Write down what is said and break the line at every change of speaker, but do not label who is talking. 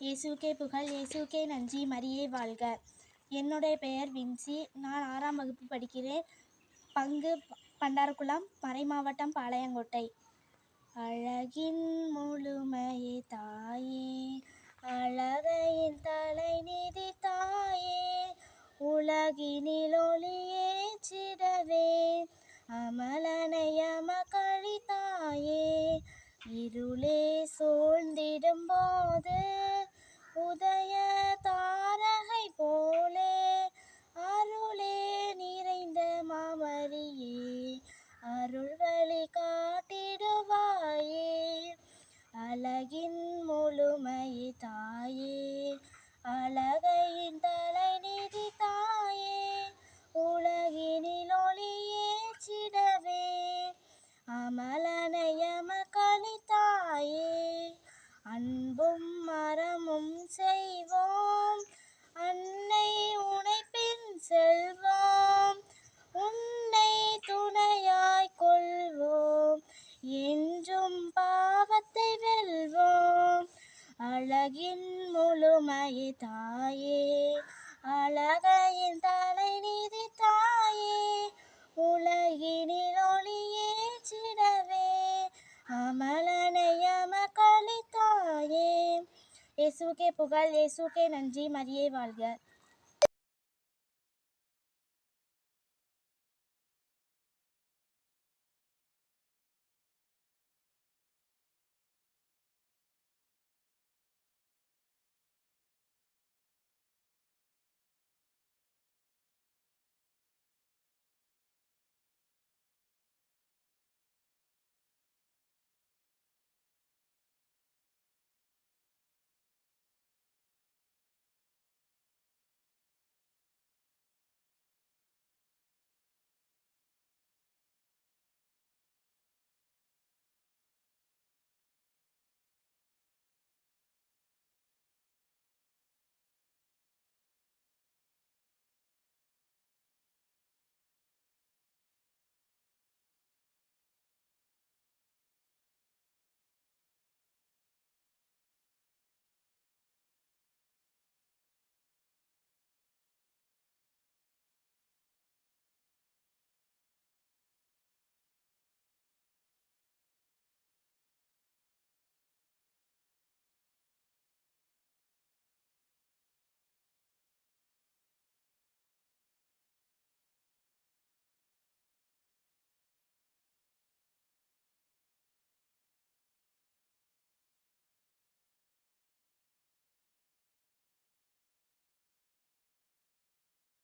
இயேசுக்கே புகழ் இயேசுக்கே நன்றி மரியே வாழ்க. என்னுடைய பெயர் வின்சி. நான் ஆறாம் வகுப்பு படிக்கிறேன். பங்கு பண்டாரக்குளம் மறைமாவட்டம் பாளையங்கோட்டை. அழகின் முழுமையே தாயே அழகையின் தலை நிதி தாயே உலகினில் ஒளியேற்றிடவே அமலனையம கழித்தாயே இருளே சூழ்ந்திடும் போது உதய தாரகை போலே அருளே நிறைந்த மாமரியே அருள் வழி காட்டிடுவாயே. அழகின் முழுமை தாயே அழக அழகின் முழுமை தாயே. அழகையின் தலை நீதி தாயே. உலகினில் அமலனைய மக்களி தாயே இயேசுக்கே புகழ் இயேசுக்கே நன்றி. மரியே வாழ்க.